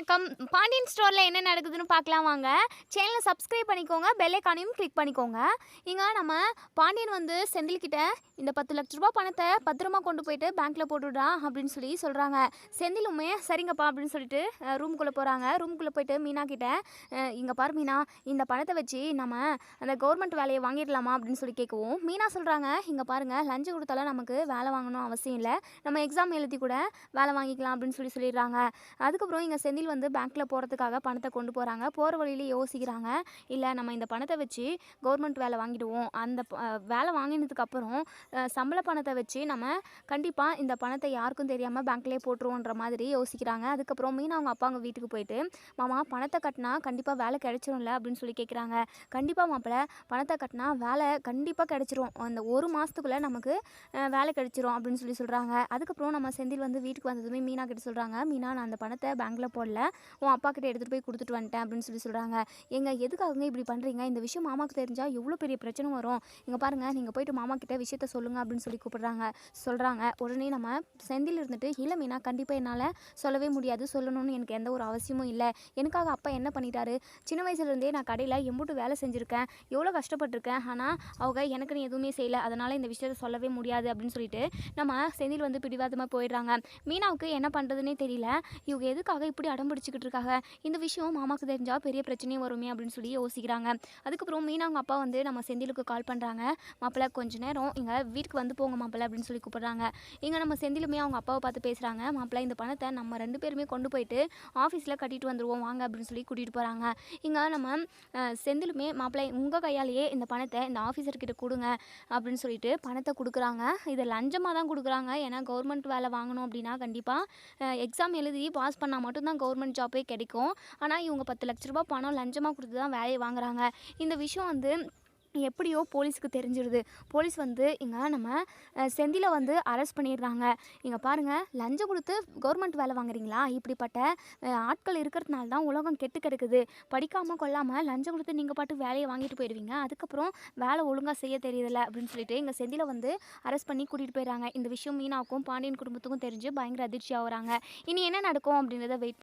வணக்கம். பாண்டியன் ஸ்டோரில் என்ன நடக்குதுன்னு பார்க்கலாம் வாங்க. சேனலை சப்ஸ்கிரைப் பண்ணிக்கோங்க. பெல்லைக்கானையும் கிளிக் பண்ணிக்கோங்க. இங்கே நம்ம பாண்டியன் வந்து செந்தில்கிட்ட இந்த பத்து லட்ச ரூபா பணத்தை பத்திரமா கொண்டு போயிட்டு பேங்க்கில் போட்டுவிடா அப்படின்னு சொல்லி சொல்கிறாங்க செந்திலுமே சரிங்கப்பா அப்படின்னு சொல்லிட்டு ரூம்குள்ளே போகிறாங்க ரூம்குள்ளே போயிட்டு மீனா கிட்ட இங்கே பாரு மீனா இந்த பணத்தை வச்சு நம்ம அந்த கவர்மெண்ட் வேலையை வாங்கிடலாமா அப்படின்னு சொல்லி கேட்கவும் மீனா சொல்கிறாங்க இங்கே பாருங்கள் லஞ்சம் கொடுத்தாலும் நமக்கு வேலை வாங்கணும் அவசியம் இல்லை. நம்ம எக்ஸாம் எழுதி கூட வேலை வாங்கிக்கலாம் அப்படின்னு சொல்லி சொல்லிடுறாங்க. அதுக்கப்புறம் இங்கே செந்தில் வந்து பேங்க்கில் போகிறதுக்காக பணத்தை கொண்டு போகிறாங்க போகிற வழியிலே யோசிக்கிறாங்க. இல்லை நம்ம இந்த பணத்தை வச்சு கவர்மெண்ட் வேலை வாங்கிடுவோம். அந்த வேலை வாங்கினதுக்கப்புறம் சம்பள பணத்தை வச்சு நம்ம கண்டிப்பாக இந்த பணத்தை யாருக்கும் தெரியாமல் பேங்க்லேயே போட்டுருவோன்ற மாதிரி யோசிக்கிறாங்க. அதுக்கப்புறம் மீன் அவங்க அப்பா அவங்க வீட்டுக்கு போயிட்டு மாமா பணத்தை கட்டினா கண்டிப்பாக வேலை கிடைச்சிரும்ல? அப்படின்னு சொல்லி கேட்குறாங்க கண்டிப்பாக மாப்பிள்ளை பணத்தை கட்டினா வேலை கண்டிப்பாக கிடைச்சிரும். அந்த ஒரு மாதத்துக்குள்ளே நமக்கு வேலை கிடைச்சிரும். அப்படின்னு சொல்லி சொல்கிறாங்க அதுக்கப்புறம் நம்ம செந்தில் வந்து வீட்டுக்கு வந்ததுமே மீனா கிட்ட சொல்கிறாங்க மீனா நான் அந்த பணத்தை பேங்க்கில் போடல. உன் அப்பா கிட்ட எடுத்துகிட்டு போய் கொடுத்துட்டு வந்துட்டேன் அப்படின்னு சொல்லி சொல்கிறாங்க எங்கள் எதுக்காகங்க இப்படி பண்ணுறீங்க இந்த விஷயம் மாமாவுக்கு தெரிஞ்சால் எவ்வளோ பெரிய பிரச்சனை வரும். இங்கே பாருங்கள் நீங்கள் போயிட்டு மாமா கிட்ட விஷயத்த சொல்லுங்க அப்படின்னு சொல்லி கூப்பிட்றாங்க. சொல்கிறாங்க உடனே நம்ம செந்தில் இருந்துட்டு இல்லை மீனா கண்டிப்பாக என்னால் சொல்லவே முடியாது. சொல்லணும்னு எனக்கு எந்த ஒரு அவசியமும் இல்லை. எனக்காக அப்பா என்ன பண்ணிட்டாரு? சின்ன வயசுலேருந்தே நான் கடையில் எம்பூட்டு வேலை செஞ்சுருக்கேன். எவ்வளோ கஷ்டப்பட்டிருக்கேன். ஆனால் அவங்க எனக்கு நீ எதுவுமே செய்யலை. அதனால் இந்த விஷயத்த சொல்லவே முடியாது அப்படின்னு சொல்லிட்டு நம்ம செந்தில் வந்து பிடிவாதமாக போயிடுறாங்க. மீனாவுக்கு என்ன பண்ணுறதுனே தெரியல. இவங்க எதுக்காக இப்படி அடம் பிடிச்சிக்கிட்டு இருக்காங்க. இந்த விஷயம் மாமாக்கு தெரிஞ்சால் பெரிய பிரச்சனையும் வருமே அப்படின்னு சொல்லி யோசிக்கிறாங்க. அதுக்கப்புறம் மீனா அவங்க அப்பா வந்து நம்ம செந்திலுக்கு கால் பண்ணுறாங்க மாப்பிள்ளை கொஞ்ச நேரம் இங்கே வீட்டுக்கு வந்து போங்க மாப்பிள்ளை அப்படின்னு சொல்லி கூப்பிட்றாங்க. இங்கே நம்ம செந்திலுமே அவங்க அப்பாவை பார்த்து பேசுகிறாங்க மாப்பிள்ளை இந்த பணத்தை நம்ம ரெண்டு பேருமே கொண்டு போயிட்டு ஆஃபீஸில் கட்டிட்டு வந்துடுவோம் வாங்க அப்படின்னு சொல்லி கூட்டிகிட்டு போகிறாங்க இங்கே நம்ம செந்திலுமே மாப்பிள்ளை உங்கள் கையாலேயே இந்த பணத்தை இந்த ஆஃபீஸர்கிட்ட கொடுங்க அப்படின்னு சொல்லிட்டு பணத்தை கொடுக்குறாங்க. இதை லஞ்சமாக தான் கொடுக்குறாங்க. ஏன்னா கவர்மெண்ட் வேலை வாங்கணும் அப்படின்னா கண்டிப்பாக எக்ஸாம் எழுதி பாஸ் பண்ணால் மட்டும்தான் கவர்மெண்ட் ஜாப்பே கிடைக்கும். ஆனால் இவங்க பத்து லட்ச ரூபாய் பணம் லஞ்சமாக கொடுத்து தான் வேலையை வாங்குறாங்க. இந்த விஷயம் வந்து எப்படியோ போலீஸுக்கு தெரிஞ்சிருது. போலீஸ் வந்து இங்கே நம்ம செந்தியில் வந்து அரெஸ்ட் பண்ணிடுறாங்க. இங்கே பாருங்கள் லஞ்சம் கொடுத்து கவர்மெண்ட் வேலை வாங்குறீங்களா? இப்படிப்பட்ட ஆட்கள் இருக்கிறதுனால தான் உலகம் கெட்டு கிடக்குது. படிக்காமல் கொள்ளாமல் லஞ்சம் கொடுத்து நீங்கள் பாட்டு வேலையை வாங்கிட்டு போயிடுவீங்க. அதுக்கப்புறம் வேலை ஒழுங்காக செய்ய தெரியல அப்படின்னு சொல்லிட்டு இங்கே செந்தியில் வந்து அரெஸ்ட் பண்ணி கூட்டிகிட்டு போயிடுறாங்க. இந்த விஷயம் மீனாவுக்கும் பாண்டியன் குடும்பத்துக்கும் தெரிஞ்சு பயங்கர அதிர்ச்சி ஆகுறாங்க. இனி என்ன நடக்கும் அப்படின்றத வெயிட்